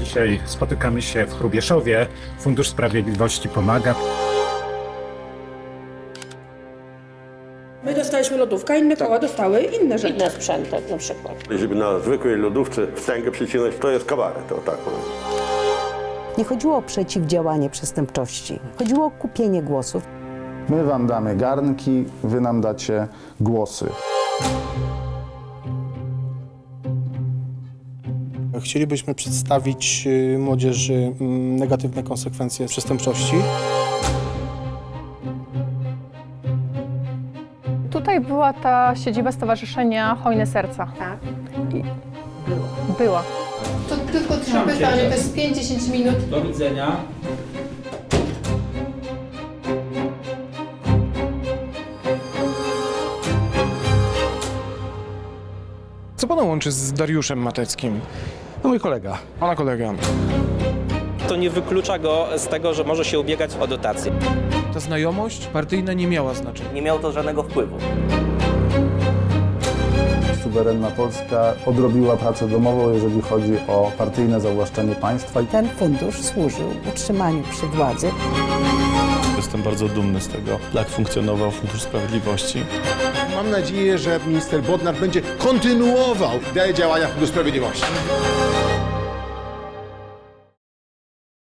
Dzisiaj spotykamy się w Hrubieszowie. Fundusz Sprawiedliwości pomaga. My dostaliśmy lodówkę, inne koła dostały inne rzeczy. Inne sprzęty na przykład. Żeby na zwykłej lodówce wstęgę przycinać, to jest kabaret, to tak powiem. Nie chodziło o przeciwdziałanie przestępczości, chodziło o kupienie głosów. My wam damy garnki, wy nam dacie głosy. Chcielibyśmy przedstawić y, młodzieży mm, negatywne konsekwencje przestępczości. Tutaj była ta siedziba Stowarzyszenia Hojne Serca. Tak. Była. To tylko trzy pytania, to jest 5-10 minut. Do widzenia. Co pana łączy z Dariuszem Mateckim? No mój kolega. Pana kolega. To nie wyklucza go z tego, że może się ubiegać o dotację. Ta znajomość partyjna nie miała znaczenia. Nie miało to żadnego wpływu. Suwerenna Polska odrobiła pracę domową, jeżeli chodzi o partyjne zawłaszczenie państwa. Ten fundusz służył utrzymaniu przy władzy. Bardzo dumny z tego, jak funkcjonował Fundusz Sprawiedliwości. Mam nadzieję, że minister Bodnar będzie kontynuował te działania Funduszu Sprawiedliwości.